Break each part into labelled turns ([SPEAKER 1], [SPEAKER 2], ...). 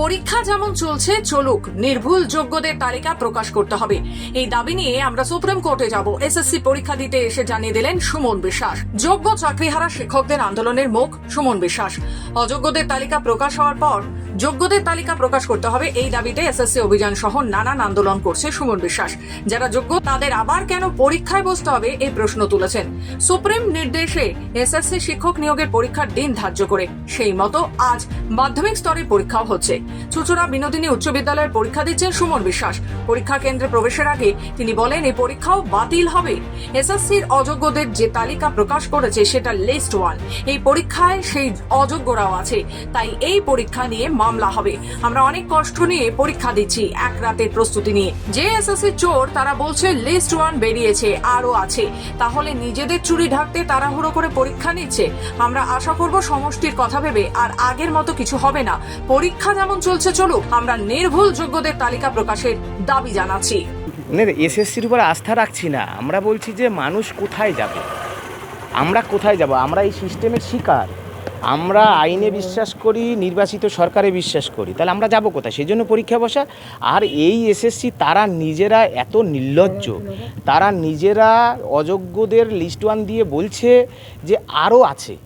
[SPEAKER 1] পরীক্ষা যেমন চলছে, চলুক। নির্ভুল যোগ্যদের তালিকা প্রকাশ করতে হবে। এই দাবি নিয়ে আমরা সুপ্রিম কোর্টে যাব। এসএসসি পরীক্ষা দিতে এসে জানিয়ে দিলেন সুমন বিশ্বাস। যোগ্য চাকরিহারা শিক্ষকদের আন্দোলনের মুখ, সুমন বিশ্বাস। অযোগ্যদের তালিকা প্রকাশ হওয়ার পর যোগ্যদের তালিকা প্রকাশ করতে হবে এই দাবিতে এসএসসি অভিযান সহ নানান আন্দোলন করছে সুমন বিশ্বাস। যারা যোগ্য, তাদের আবার কেন পরীক্ষায় বসতে হবে এই প্রশ্ন তুলেছেন। সুপ্রিম নির্দেশে এসএসসি শিক্ষক নিয়োগের পরীক্ষার দিন ধার্য করে। সেই মতো আজ মাধ্যমিক স্তরে পরীক্ষাও হচ্ছে। চুচুড়া বিনোদিনী উচ্চ বিদ্যালয়ের পরীক্ষা দিচ্ছেন সুমন বিশ্বাস। পরীক্ষা কেন্দ্রে প্রবেশের আগে তিনি বলেন এই পরীক্ষাও বাতিল হবে। এসএসসির অযোগ্যদের যে তালিকা প্রকাশ করেছে, সেটা লিস্ট ওয়ান। এই পরীক্ষায় সেই অযোগ্যরাও আছে। তাই এই পরীক্ষা নিয়ে মামলা হবে। আমরা অনেক কষ্ট নিয়ে পরীক্ষা দিচ্ছি এক রাতের প্রস্তুতি নিয়ে। যে এস এস এসএসসি চোর, তারা বলছে লিস্ট ওয়ান বেরিয়েছে, আরও আছে। তাহলে নিজেদের চুরি ঢাকতে তাড়াহুড়ো করে পরীক্ষা নিচ্ছে? আমরা আশা করব সমষ্টির কথা ভেবে আর আগের মতো কিছু হবে না। পরীক্ষা যেমন চলছে, চলুক। আমরা নির্ভুল যোগ্যদের তালিকা প্রকাশের দাবি জানাচ্ছি।
[SPEAKER 2] এসএসসির উপর আস্থা রাখছি না। আমরা বলছি যে মানুষ কোথায় যাবে? আমরা কোথায় যাব? আমরা এই সিস্টেমের শিকার। আমরা আইনে বিশ্বাস করি, নির্বাচিত সরকারে বিশ্বাস করি। তাহলে আমরা যাব কোথায়? সেই জন্য পরীক্ষা বসা। আর এই এসএসসি তারা নিজেরা এত নির্লজ্জ। তারা নিজেরা অযোগ্যদের লিস্ট ওয়ান দিয়ে বলছে যে আরও আছে।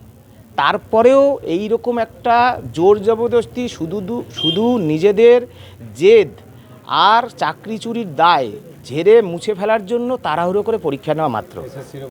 [SPEAKER 2] তারপরেও এই রকম একটা জোর জবরদস্তি, শুধু শুধু নিজেদের জেদ আর চাকরি চুরির দায় ঝেড়ে মুছে ফেলার জন্য তাড়াহুড়ো করে পরীক্ষা নেওয়া মাত্র।